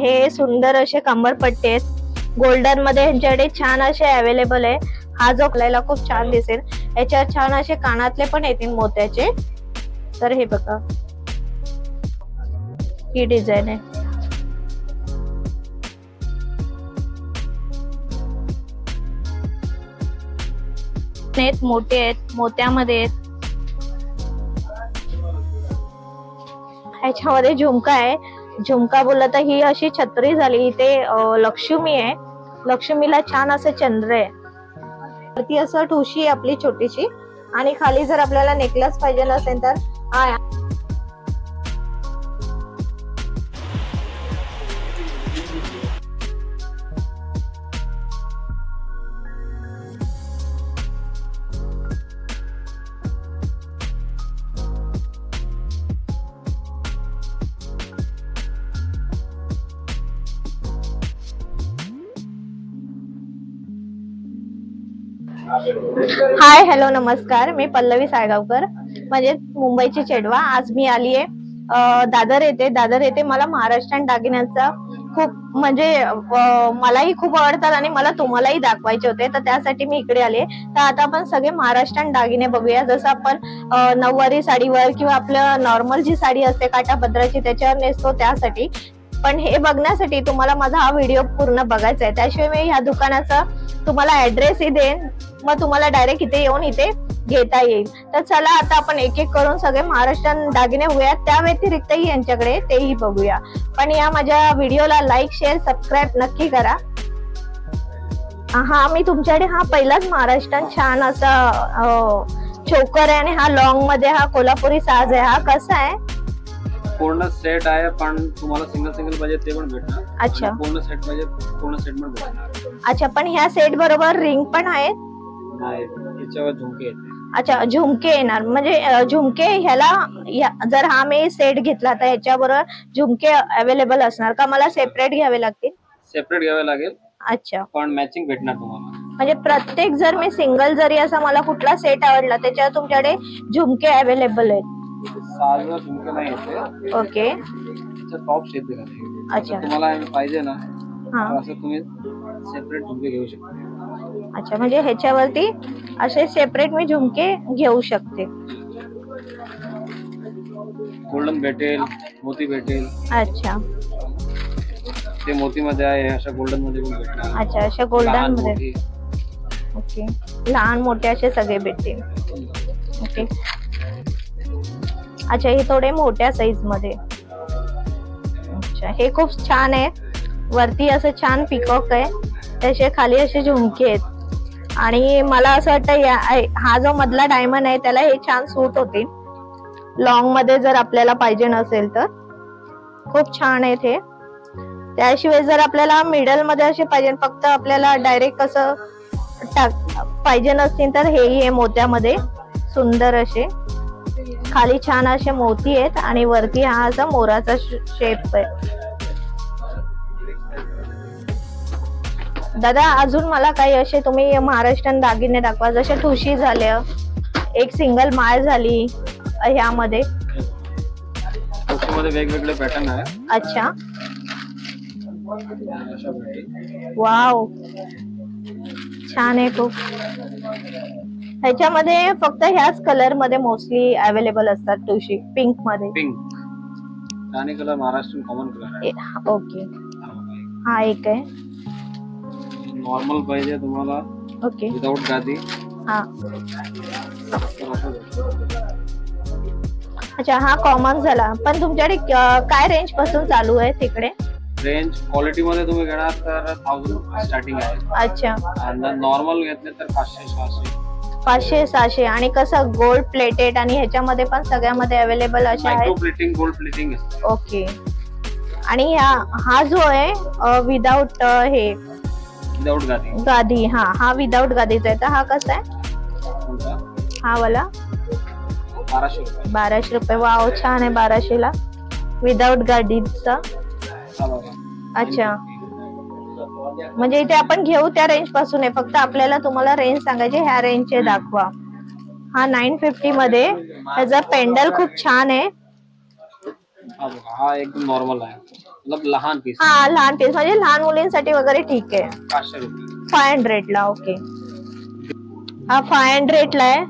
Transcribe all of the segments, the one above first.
हे सुंदर असे कंबरपट्टे आहेत. गोल्डनमध्ये ह्यांच्याकडे छान असे अवेलेबल आहे. हा जो आपल्याला खूप छान दिसेल. याच्यावर छान असे कानातले पण येतील मोत्याचे. तर हे बघा. ही डिझाईन आहे. आहेत मोठे आहेत मोत्यामध्ये आहेत. ह्याच्यामध्ये झुमका आहे. झुमका बोलला तर ही अशी छत्री झाली. इथे लक्ष्मी आहे. लक्ष्मीला छान असं चंद्र आहे. वरती असं ठुशी आहे आपली छोटीशी. आणि खाली जर आपल्याला नेकलेस पाहिजे असेल तर हाय हॅलो नमस्कार. मी पल्लवी साळगावकर म्हणजे मुंबईची चेडवा. आज मी आली आहे दादर येते दादर येते मला महाराष्ट्रीयन दागिन्यांचा खूप म्हणजे मलाही खूप आवडतात आणि मला तुम्हालाही दाखवायचे होते. तर त्यासाठी मी इकडे आले तर आता आपण सगळे महाराष्ट्रीयन दागिने बघूया. जसं आपण नऊवारी साडीवर किंवा आपलं नॉर्मल जी साडी असते काठापदराची त्याच्यावर नेसतो त्यासाठी. पण हे बघण्यासाठी तुम्हाला माझा हा व्हिडिओ पूर्ण बघायचा आहे. त्याशिवाय मी ह्या दुकानाचा तुम्हाला ऍड्रेसही देईन. मग तुम्हाला डायरेक्ट इथे येऊन इथे घेता येईल. तर चला आता आपण एक एक करून सगळे महाराष्ट्रीयन दागिने बघूया त्या व्यतिरिक्तही यांच्याकडे तेही बघूया. पण या माझ्या व्हिडिओला लाईक शेअर सबस्क्राईब नक्की करा. हा मी तुमच्याकडे हा पहिलाच महाराष्ट्रात छान असा चोकर आहे आणि हा लॉंगमध्ये हा कोल्हापुरी साज आहे. हा कसा आहे? पूर्ण सेट आहे पण तुम्हाला सिंगल सिंगल पाहिजे ते पण भेटणार. अच्छा. आणि पूर्ण सेट पाहिजे पूर्ण सेट पण भेटणार. अच्छा पण ह्या सेट बरोबर रिंग पण आहेत? नाही याच्यावर झुमके येते अच्छा झुमके येणार. म्हणजे अ, झुमके ह्याला जर हा मी सेट घेतला तर ह्याच्याबरोबर झुमके अवेलेबल असणार का? मला सेपरेट घ्यावे लागतील? सेपरेट घ्यावे लागेल. अच्छा. पण मॅचिंग भेटणार तुम्हाला. म्हणजे प्रत्येक जर मी सिंगल जरी असा मला कुठला सेट आवडला त्याच्यावर तुमच्याकडे झुमके अवेलेबल आहेत. सहाजर झुमके नाही येते ओके. त्याच्या टॉप्स येते अच्छा. तुम्हाला पाहिजे ना हा. तर असं तुम्ही सेपरेट झुमके घेऊ शकता. अच्छा म्हणजे ह्याच्यावरती असे सेपरेट मी झुमके घेऊ शकते. गोल्डन भेटेल मोती भेटेल अच्छा. ते मोती मध्ये आहे अशा गोल्डनमध्ये पण भेटणार. अच्छा अशा गोल्डनमध्ये. ओके. लहान मोठे असे सगळे भेटतील. ओके. अच्छा हे थोडे मोठ्या साईजमध्ये. अच्छा हे खूप छान आहे. वरती असं छान पिकॉक आहे. त्याचे खाली असे झुमके आहेत. आणि मला असं वाटतं या हा जो मधला डायमंड आहे त्याला हे छान सूट होते लॉंगमध्ये जर आपल्याला पाहिजे नसेल तर. खूप छान आहेत हे. त्याशिवाय जर आपल्याला मिडलमध्ये असे पाहिजे फक्त आपल्याला डायरेक्ट कसं टाक पाहिजे नसतील तर हेही आहे मोत्यामध्ये. सुंदर असे. खाली छान असे मोती आहेत आणि वरती हा असा मोराचा शेप आहे. दादा अजून मला काही असे तुम्ही महाराष्ट्रीयन दागिने दाखवा. जसे ठुशी झाल्या एक सिंगल माळ झाली ह्यामध्ये. मध्ये वेगवेगळे पॅटर्न आहे अच्छा. वाव छान आहे खूप. ह्याच्यामध्ये फक्त ह्याच कलरमध्ये मोस्टली अवेलेबल असतात तुळशी पिंकमध्ये. Pink colour Maharashtrian common colour आहे. ओके हा एक आहे. नॉर्मल पाहिजे तुम्हाला. ओके विदाऊट गादी. हा. तर असं भेटेल. अच्छा हा कॉमन झाला. पण तुमच्याकडे अं, काय रेंजपासून चालू आहे तिकडे? रेंज क्वालिटी मध्ये तुम्ही घेणार तर थाउजंड स्टार्टिंग आहे. अच्छा. आणि नॉर्मल घेतले तर पाचशे सहाशे. पाचशे सहाशे आणि कसं गोल्ड प्लेटेड आणि ह्याच्यामध्ये पण सगळ्यामध्ये अवेलेबल असे आहेत. प्लेटिंग गोल्ड प्लेटिंग ओके आणि ह्या हा जो आहे विदाऊट हे विदाऊट गादी. गादी हा हा विदाऊट गादीचा आहे. तर हा कसा आहे? हा वाला? बाराशे रुपये. बाराशे वाव छान आहे बाराशेला. विदाऊट गाडीचा हा बघा. अच्छा. म्हणजे इथे आपण घेऊ त्या रेंजपासून. आहे फक्त आपल्याला तुम्हाला रेंज सांगायची ह्या रेंजचे दाखवा. हा नाईन फिफ्टी मध्ये त्याचा पेंडल खूप छान आहे. हा एकदम नॉर्मल आहे. मतलब लहान पीस हा लहान पीस म्हणजे लहान मुलींसाठी वगैरे ठीक आहे. फाय हंड्रेड ला ओके हा फाय हंड्रेड ला आहे.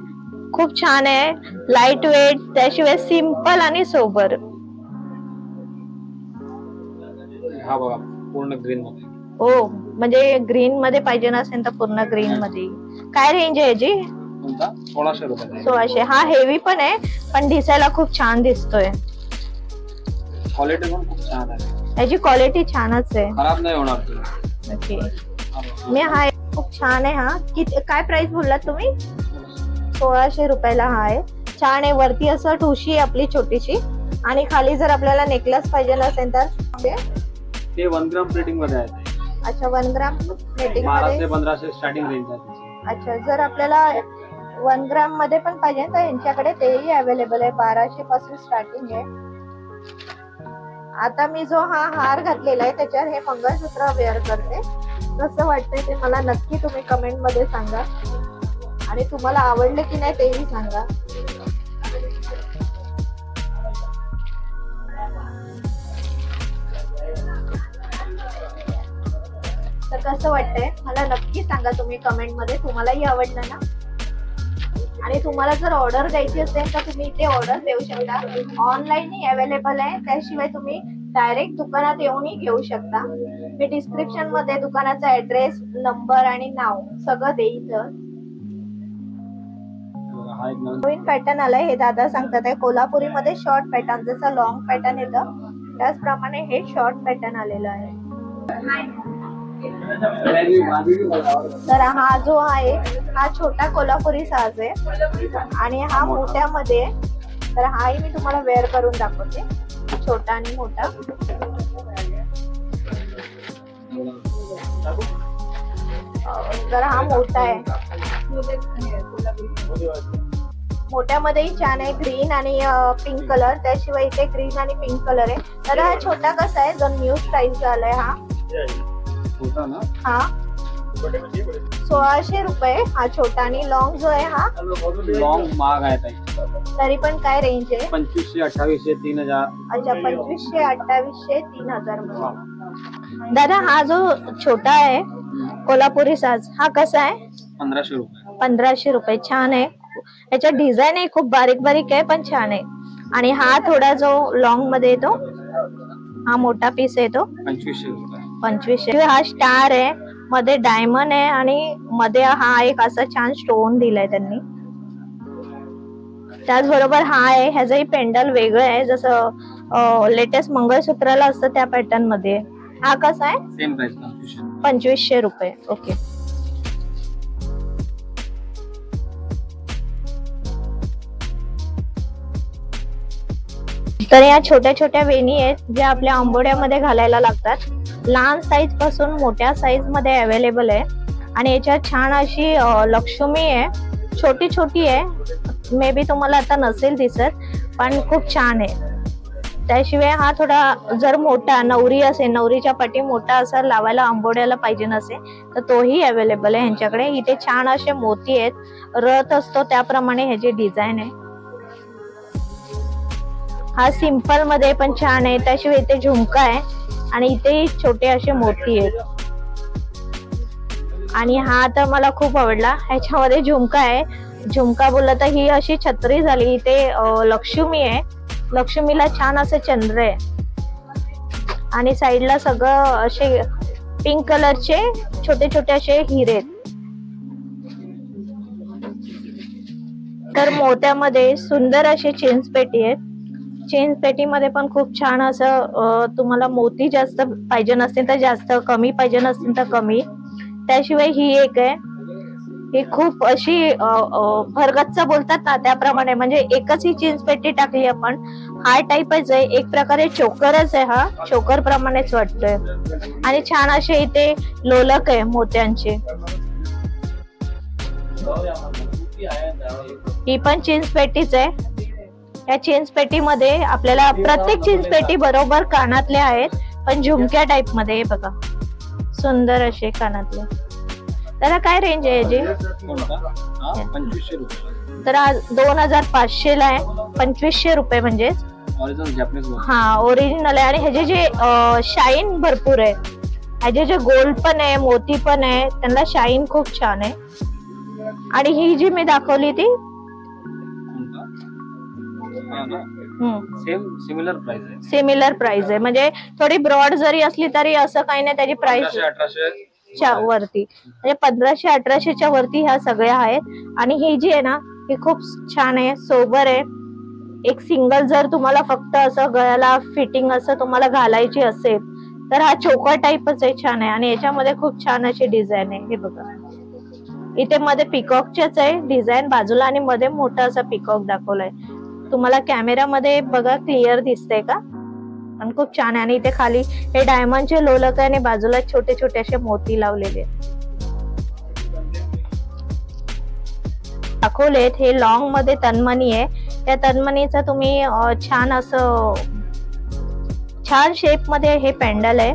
खूप छान आहे. लाइट वेट त्याशिवाय सिंपल आणि सोबर हा बघा पूर्ण ग्रीन मध्ये. हो म्हणजे ग्रीन मध्ये पाहिजे नसेल तर पूर्ण ग्रीन मध्ये काय रेंज आहे याची? कोणता? सोळाशे रुपये. सोळाशे. हा हेवी पण आहे पण दिसायला खूप छान दिसतोय. क्वालिटी पण खूप छान आहे. याची क्वालिटी छानच आहे. खराब नाही होणार ओके. मी हा खूप छान आहे हा. किती काय प्राइस बोललात तुम्ही? सोळाशे रुपयाला हा आहे. छान आहे. वरती असं ठुशी आहे आपली छोटीशी. आणि खाली जर आपल्याला नेकलेस पाहिजे असेल तर. ते वन ग्राम प्लेटिंगमध्ये आहे. अच्छा वन ग्राम प्लेटिंगमध्ये पंधराशे स्टार्टिंग रेंज आहे त्याची. अच्छा जर आपल्याला वन ग्राममध्ये पण पाहिजे तर यांच्याकडे तेही अवेलेबल आहे. बाराशे पासून स्टार्टिंग आहे. आता मी जो हा हार घातलेला आहे त्याच्यावर हे मंगळसूत्र वेअर करते. कसं वाटतंय ते मला नक्की तुम्ही कमेंटमध्ये सांगा. आणि तुम्हाला आवडले की नाही तेही सांगा. तर कसं वाटतंय? मला नक्की सांगा तुम्ही कमेंटमध्ये तुम्हालाही आवडलं ना? आणि तुम्हाला जर ऑर्डर द्यायची असेल तर तुम्ही इथे ऑर्डर देऊ शकता. ऑनलाईनही अवेलेबल आहे. त्याशिवाय तुम्ही डायरेक्ट दुकानात येऊनही घेऊ शकता. मी डिस्क्रिप्शनमध्ये दुकानाचा ऍड्रेस नंबर आणि नाव सगळं देईन. नवीन नवीन पॅटर्न आलाय. हे दादा सांगतात आहे. कोल्हापुरी मध्ये शॉर्ट पॅटर्न जसं लॉंग पॅटर्न येतं त्याचप्रमाणे हे शॉर्ट पॅटर्न आलेलं आहे. तर हा जो आहे हा छोटा कोल्हापुरी साज आहे. आणि हा मोठ्यामध्ये. तर हाही मी तुम्हाला वेअर करून दाखवते. छोटा आणि मोठा. तर हा मोठा आहे. मोठ्यामध्येही छान आहे. ग्रीन आणि पिंक कलर. त्याशिवाय इथे ग्रीन आणि पिंक कलर आहे. तर हा छोटा कसा आहे? जो न्यू प्राइस झालाय हा. होता ना? हा. सोळाशे रुपये हा छोटा आणि लॉंग जो आहे हा. लॉंग महाग आहे ताई. तरी पण काय रेंज आहे? पंचवीसशे अठ्ठावीसशे तीन हजार. अच्छा पंचवीसशे अठ्ठावीसशे तीन हजार दादा हा जो छोटा आहे कोल्हापुरी साज हा कसा आहे? पंधराशे रुपये. पंधराशे रुपये छान आहे. याच्या डिझाईन आहे खूप बारीक बारीक आहे पण छान आहे. आणि हा थोडा जो लॉंगमध्ये येतो हा मोठा पीस येतो पंचवीसशे रुपये. पंचवीसशे हा स्टार आहे. मध्ये डायमंड आहे आणि मध्ये हा एक असा छान स्टोन दिलाय त्यांनी. त्याचबरोबर हा आहे ह्याचंही पेंडल वेगळं आहे. जसं लेटेस्ट मंगळसूत्राला असतं त्या पॅटर्नमध्ये. हा कसा आहे? सेम प्राइस पंचवीसशे पंचवीसशे रुपये. ओके तर या छोट्या छोट्या वेणी आहेत ज्या आपल्या आंबोड्यामध्ये घालायला लागतात. लहान साईजपासून मोठ्या साईजमध्ये अवेलेबल आहे. आणि याच्यात छान अशी लक्ष्मी आहे. छोटी छोटी आहे. मे बी तुम्हाला आता नसेल दिसत पण खूप छान आहे. त्याशिवाय हा थोडा जर मोठा नवरी असेल नवरीच्या पाठी मोठा असा लावायला आंबोड्याला पाहिजे नसेल तर तोही अवेलेबल आहे ह्यांच्याकडे. इथे छान असे मोती आहेत. रथ असतो त्याप्रमाणे ह्याची डिझाईन आहे. हा सिंपलमध्ये पण छान आहे. त्याशिवाय इथे झुमका आहे. आणि इथे छोटे असे मोती आहेत. आणि हा तर मला खूप आवडला. ह्याच्यामध्ये झुमका आहे. झुमका बोललं तर ही अशी छत्री झाली. इथे लक्ष्मी आहे. लक्ष्मीला छान असं चंद्र आहे. आणि साईडला सगळं असे पिंक कलरचे छोटे छोटे असे हिरे आहेत. तर मोत्यामध्ये सुंदर असे चेन्स पेटी आहेत. चेन्स पेटीमध्ये पण खूप छान असं तुम्हाला मोती जास्त पाहिजे नसतील तर जास्त कमी पाहिजे नसतील तर कमी. त्याशिवाय ही एक आहे. ही खूप अशी भरगच्च बोलतात ना त्याप्रमाणे. म्हणजे एकच ही चेन्स पेटी टाकली आपण. हा टाईपच आहे. एक प्रकारे चोकरच आहे हा. चोकर प्रमाणेच वाटतोय. आणि छान असे इथे लोलक आहे मोत्यांचे. ही पण चेन्स पेटीच आहे. या चेन्स पेटीमध्ये आपल्याला प्रत्येक चेन्स पेटी बरोबर कानातले आहेत पण झुमक्या टाइपमध्ये बघा. सुंदर असे कानातले. त्याला काय रेंज आहे याची? हा तर आज दोन हजार पाचशे ला आहे. पंचवीसशे रुपये म्हणजे हा ओरिजिनल आहे. आणि ह्याचे जे शाईन भरपूर आहे. ह्याचे जे गोल्ड पण आहे मोती पण आहे त्यांना शाईन खूप छान आहे. आणि ही जी मी दाखवली ती सेम सिमिलर प्राइस आहे. सिमिलर प्राइस आहे. म्हणजे थोडी ब्रॉड जरी असली तरी असं काही नाही त्याची प्राइस अठराशे च्या वरती. म्हणजे पंधराशे अठराशेच्या वरती ह्या सगळ्या आहेत. आणि ही जी आहे ना ही खूप छान आहे सोबर आहे. एक सिंगल जर तुम्हाला फक्त असं गळ्याला फिटिंग असं तुम्हाला घालायची असेल तर हा चोकर टाईपच आहे छान आहे. आणि याच्यामध्ये खूप छान अशी डिझाईन आहे. हे बघा. इथे मध्ये पिकॉकच्याच आहे डिझाईन बाजूला आणि मध्ये मोठा असा पिकॉक दाखवलाय. तुम्हाला कॅमेरामध्ये बघा क्लिअर दिसतंय का? आणि खूप छान आहे. आणि इथे खाली हे डायमंडचे लोलक आहे आणि बाजूला छोटे छोटे असे मोती लावलेले अकोलेत दाखवलेत. हे लॉंगमध्ये तन्मणी आहे. त्या तन्मणीचं तुम्ही छान असं छान शेपमध्ये हे पेंडल आहे.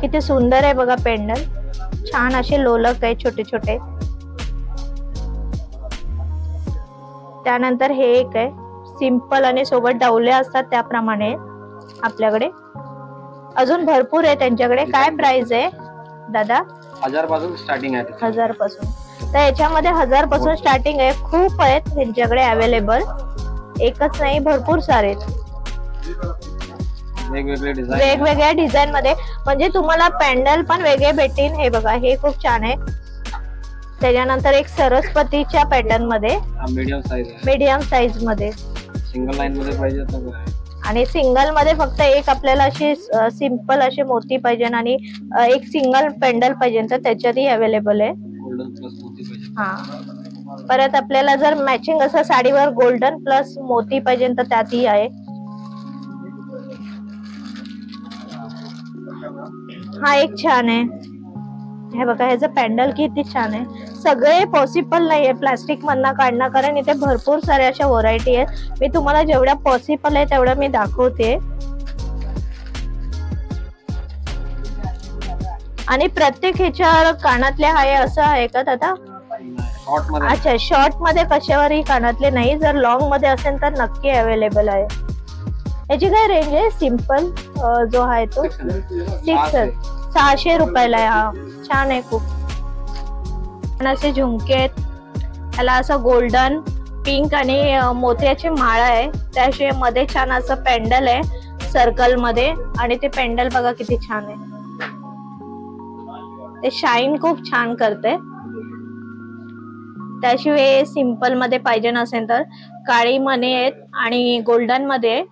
किती सुंदर आहे बघा पेंडल छान असे लोलक आहे छोटे छोटे. त्यानंतर हे एक आहे. सिंपल आणि सोबत डावले असतात त्याप्रमाणे आपल्याकडे. अजून भरपूर आहे त्यांच्याकडे. काय प्राइस आहे? दादा? हजारपासून स्टार्टिंग आहे. हजारपासून. तर याच्यामध्ये हजारपासून स्टार्टिंग आहे. खूप आहेत त्यांच्याकडे अवेलेबल एकच नाही भरपूर सारे वेगवेगळ्या डिझाईन मध्ये. म्हणजे तुम्हाला पॅन्डल पण वेगळे भेटतील. हे बघा हे खूप छान आहे. त्याच्यानंतर एक सरस्वतीच्या पॅटर्नमध्ये मीडियम साईज मीडियम साईजमध्ये. सिंगल लाईन मध्ये पाहिजे तर. आणि सिंगलमध्ये फक्त एक आपल्याला अशी सिंपल असे मोती पाहिजे आणि एक सिंगल पेंडल पाहिजे तर त्याच्यातही अवेलेबल आहे. गोल्डन प्लस मोती पाहिजे. हा. परत आपल्याला जर मॅचिंग असं साडीवर गोल्डन प्लस मोती पाहिजे तर त्यातही आहे. हा एक छान आहे. हे बघा ह्याचं पॅन्डल किती छान आहे. सगळे पॉसिबल नाहीये. प्लास्टिक मधनं काढणं कारण इथे भरपूर साऱ्या अशा व्हरायटी आहेत. मी तुम्हाला जेवढ्या पॉसिबल आहे तेवढ्या मी दाखवते. आणि प्रत्येक ह्याच्या कानातले आहे असं आहे का दादा? अच्छा शॉर्टमध्ये कशावरही कानातले नाही. जर लॉंगमध्ये असेल तर नक्की अवेलेबल आहे. याची काय रेंज आहे? सिंपल जो आहे तो? सिक्स सहाशे रुपयाला आहे. हा छान आहे खूप. असे झुमके आहेत. त्याला असं गोल्डन पिंक आणि मोत्याची माळा आहे. त्याशिवायमध्ये छान असं पेंडल आहे सर्कलमध्ये. आणि ते पेंडल बघा किती छान आहे. ते शाईन खूप छान करते. त्याशिवाय सिंपलमध्ये पाहिजे नसेल तर. काळी मणी आहेत आणि गोल्डनमध्ये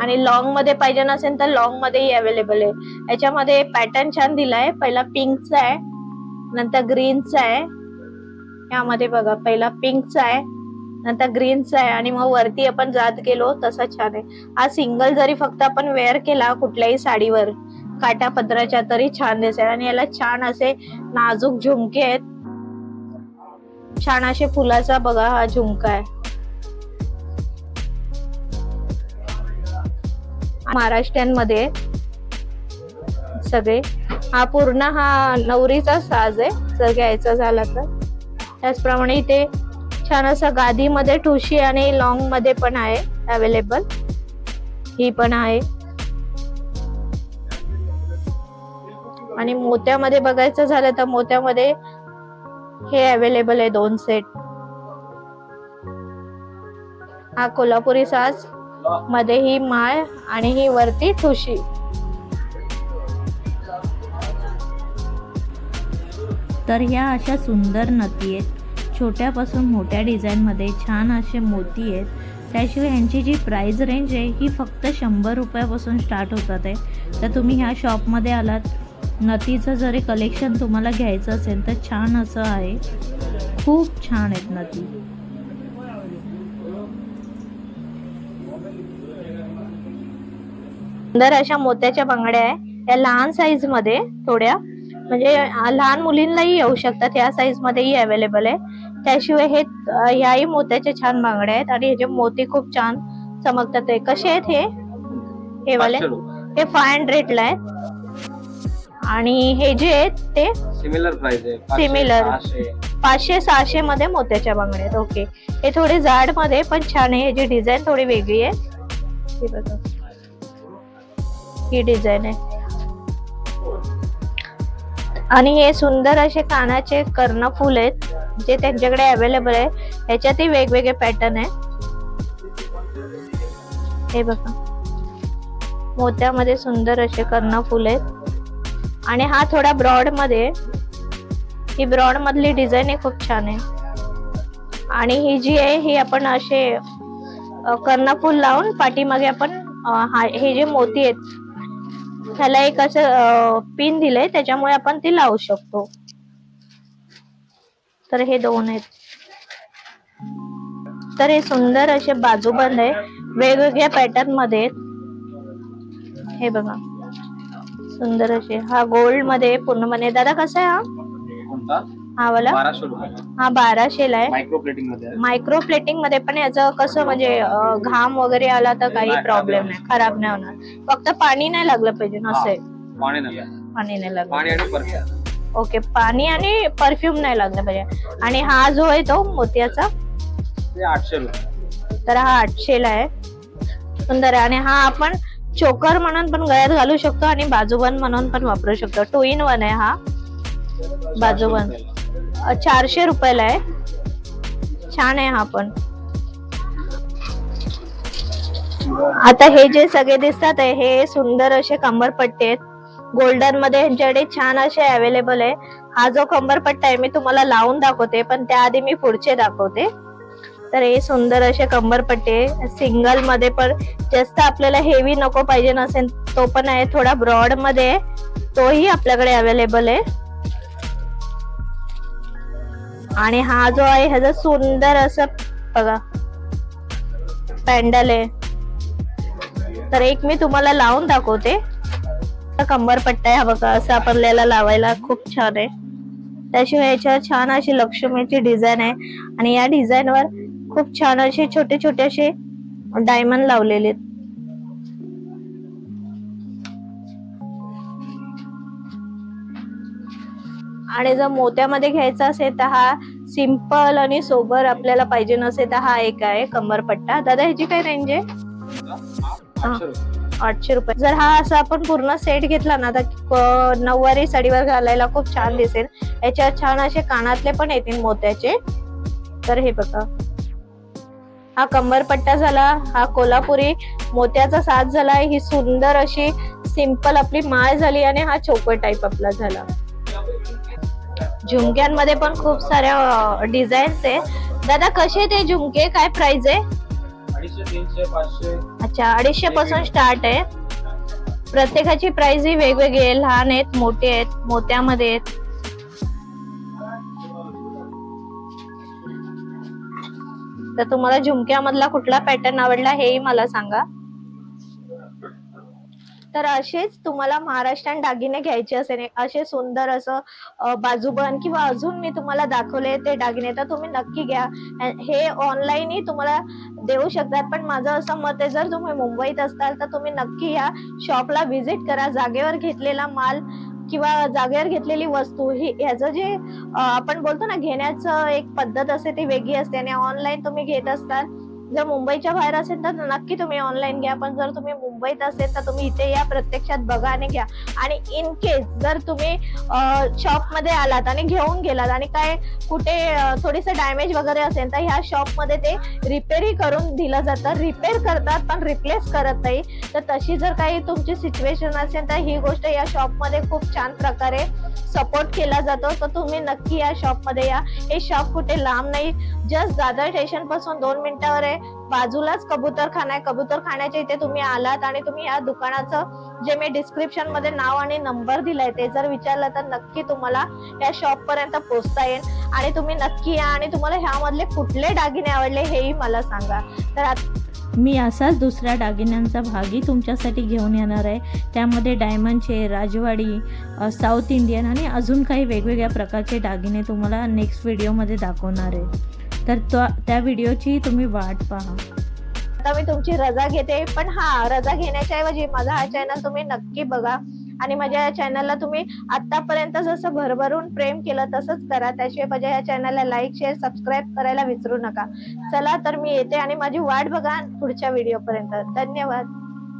आणि लॉंगमध्ये पाहिजे नसेल तर लॉंग मध्येही अवेलेबल आहे. याच्यामध्ये पॅटर्न छान दिलाय. पहिला पिंकचा आहे. नंतर ग्रीनचा आहे. यामध्ये बघा पहिला पिंकचा आहे नंतर ग्रीनचा आहे आणि मग वरती आपण जात गेलो तसा छान आहे. हा सिंगल जरी फक्त आपण वेअर केला कुठल्याही साडीवर काटा पदराच्या तरी छान दिसेल आणि याला छान असे नाजूक झुमके आहेत. छान असे फुलाचा बघा हा झुमका आहे. महाराष्ट्रांमध्ये सगळे. हा पूर्ण हा नवरीचा साज आहे. जर घ्यायचा झाला तर. त्याचप्रमाणे इथे छान असं गादीमध्ये ठुशी आणि लॉंगमध्ये पण आहे. अवेलेबल ही पण आहे. आणि मोत्यामध्ये बघायचं झालं तर मोत्यामध्ये हे अवेलेबल आहे दोन सेट हा कोल्हापुरी साज. मध्ये ही माळ आणि ही वरती ठुशी. तर ह्या अशा सुंदर नती आहेत. छोट्यापासून मोठ्या डिझाईनमध्ये छान असे मोती आहेत. त्याशिवाय ह्यांची जी प्राईज रेंज आहे ही फक्त शंभर रुपयापासून स्टार्ट होतात आहे. तर तुम्ही ह्या शॉपमध्ये आलात. नतीचं जरी कलेक्शन तुम्हाला घ्यायचं असेल तर छान असं आहे. खूप छान आहेत नती सुंदर अशा मोत्याच्या बांगड्या आहे. या लहान साईजमध्ये थोड्या म्हणजे लहान मुलींनाही येऊ शकतात या साईज मध्येही अवेलेबल आहे. त्याशिवाय हे अं, ह्याही मोत्याच्या छान बांगड्या आहेत आणि ह्याचे मोती खूप छान चमकतात कसे आहेत हे? हे वाले? हे फाय हंड्रेडला आहेत. आणि हे जे आहेत ते? सिमिलर प्राइस आहे. पाचशे. सहाशे. पाचशे सहाशे मध्ये मोत्याच्या बांगड्या आहेत. ओके हे थोडे जाडमध्ये पण छान आहे. ह्याची डिझाईन थोडी वेगळी आहे. ही डिझाईन आहे. आणि हे सुंदर असे कानाचे कर्णफूल आहेत जे त्यांच्याकडे अवेलेबल आहे. ह्याच्यातही वेगवेगळे पॅटर्न आहे. हे बघा. मोत्यामध्ये सुंदर असे कर्णफूल आहेत. आणि हा थोडा ब्रॉडमध्ये आहे. ही ब्रॉड मधली डिझाईन ही खूप छान आहे. आणि ही जी आहे ही आपण असे कर्णफूल लावून पाठीमागे आपण हा- हे जे मोती आहेत ह्याला एक असं पिन दिलंय त्याच्यामुळे आपण ती लावू शकतो. तर हे दोन आहेत. तर हे सुंदर असे बाजूबंद आहे. वेगवेगळ्या पॅटर्नमध्ये हे बघा. सुंदर असे. हा गोल्डमध्ये पूर्णपणे दादा कसा आहे हा? हा वाला बाराशे रुपये. हा बाराशेला आहे. मायक्रो प्लेटिंगमध्ये आहे. मायक्रो प्लेटिंगमध्ये पण याचं कसं म्हणजे अं, घाम वगैरे आला तर काही नाही, प्रॉब्लेम नाही. खराब नाही होणार. फक्त पाणी नाही लागलं पाहिजे नसे पाणी नाही पाणी नाही लागलं. पाणी आणि परफ्यूम ओके पाणी आणि परफ्यूम नाही लागलं पाहिजे. आणि हा जो आहे तो मोत्याचा? ते आठशे रुपये. तर हा आठशेला आहे. सुंदर आहे. आणि हा आपण चोकर म्हणून पण गळ्यात घालू शकतो आणि बाजूबंद म्हणून पण वापरू शकतो. टू इन वन आहे हा. बाजूबंद. चारशे रुपयाला आहे. छान आहे हा पण. आता हे जे सगळे दिसतात आहे हे सुंदर असे कंबरपट्टे आहेत. गोल्डनमध्ये यांच्याकडे छान असे अवेलेबल आहे. हा जो कंबरपट्टा आहे मी तुम्हाला लावून दाखवते पण त्याआधी मी पुढचे दाखवते. तर हे सुंदर असे कंबरपट्टे सिंगलमध्ये पण जास्त आपल्याला हेवी नको पाहिजे नसेल तो पण आहे. थोडा ब्रॉडमध्ये तोही आपल्याकडे अवेलेबल आहे. आणि हा जो आहे ह्याचा सुंदर असं बघा. पॅन्डल आहे. तर एक मी तुम्हाला लावून दाखवते. कंबरपट्टा आहे हा बघा असं आपल्याला लावायला खूप छान आहे. त्याशिवाय याच्यावर छान अशी लक्ष्मीची डिझाईन आहे. आणि या डिझाईनवर खूप छान असे छोटे छोटे असे डायमंड लावलेले आहेत. आणि जर मोत्यामध्ये घ्यायचा असेल तर हा सिंपल आणि सोबर आपल्याला पाहिजे नसेल तर हा एक आहे कंबरपट्टा. दादा ह्याची काय रेंज आहे? आठशे रुपये. जर हा असा आपण पूर्ण सेट घेतला ना तर नऊवारी साडीवर घालायला खूप छान दिसेल. याच्यात छान असे कानातले पण येतील मोत्याचे. तर हे बघा. हा कंबरपट्टा झाला हा कोल्हापुरी मोत्याचा साज झाला. ही सुंदर अशी सिंपल आपली माळ झाली आणि हा चोकर टाईप आपला झाला. झुमक्यांमध्ये पण खूप साऱ्या डिझाईन्स आहे. दादा कसे ते झुमके? काय प्राइस आहे? अच्छा अडीचशे पासून स्टार्ट आहे. प्रत्येकाची प्राइस ही वेगवेगळी आहे. लहान आहेत मोठे आहेत मोत्यामध्ये आहेत. तर तुम्हाला झुमक्यामधला कुठला पॅटर्न आवडला हेही मला सांगा. तर असेच तुम्हाला महाराष्ट्रीयन दागिने घ्यायचे असेल असे सुंदर असं बाजूबन किंवा अजून मी तुम्हाला दाखवले ते दागिने तर तुम्ही नक्की घ्या. हे ऑनलाईनही तुम्हाला देऊ शकतात पण माझं असं मत आहे जर तुम्ही मुंबईत असताल तर तुम्ही नक्की या शॉपला व्हिजिट करा. जागेवर घेतलेला माल किंवा जागेवर घेतलेली वस्तू ही ह्याचं जे आपण बोलतो ना घेण्याचं एक पद्धत असते ती वेगळी असते. आणि ऑनलाईन तुम्ही घेत असताल जर मुंबईच्या बाहेर असेल तर नक्की तुम्ही ऑनलाईन घ्या. पण जर तुम्ही मुंबईत असेल तर तुम्ही इथे या प्रत्यक्षात बघा आणि घ्या. आणि इन केस जर तुम्ही शॉपमध्ये आलात आणि घेऊन गेलात आणि काय कुठे थोडीस डॅमेज वगैरे असेल तर ह्या शॉपमध्ये ते रिपेअरही करून दिलं जातं. रिपेअर करतात पण रिप्लेस करत नाही. तर तशी जर काही तुमची सिच्युएशन असेल तर ही गोष्ट या शॉपमध्ये खूप छान प्रकारे सपोर्ट केला जातो. तर तुम्ही नक्की या शॉपमध्ये या. हे शॉप कुठे लांब नाही. जस्ट दादर स्टेशनपासून दोन मिनिटावर आहे. बाजूलाच कबूतरखाना आहे. कबूतरखान्याच्या इथे तुम्ही आलात आणि तुम्ही या दुकानाचं जे मी डिस्क्रिप्शनमध्ये नाव आणि नंबर दिलाय ते जर विचारलं तर नक्की तुम्हाला या शॉप पर्यंत पोहोचता येईल. आणि तुम्ही नक्की या आणि तुम्हाला ह्यामधले कुठले दागिने आवडले हेही मला सांगा. तर मी असाच दुसऱ्या दागिन्यांचा भागही तुमच्यासाठी घेऊन येणार आहे. त्यामध्ये डायमंडचे राजवाडी साऊथ इंडियन आणि अजून काही वेगवेगळ्या प्रकारचे दागिने तुम्हाला नेक्स्ट व्हिडिओमध्ये दाखवणार आहे. तर तो त्या व्हिडिओची तुम्ही वाट पहा. आता मी तुमची रजा घेते पण हा रजा घेण्याच्या ऐवजी माझा हा चॅनल तुम्ही नक्की बघा. आणि माझ्या या चॅनलला तुम्ही आतापर्यंत जसं भरभरून प्रेम केलं तसंच करा. त्याशिवाय माझ्या या चॅनलला लाईक शेअर सबस्क्राईब करायला विसरू नका. चला तर मी येते आणि माझी वाट बघा पुढच्या व्हिडिओ पर्यंत. धन्यवाद.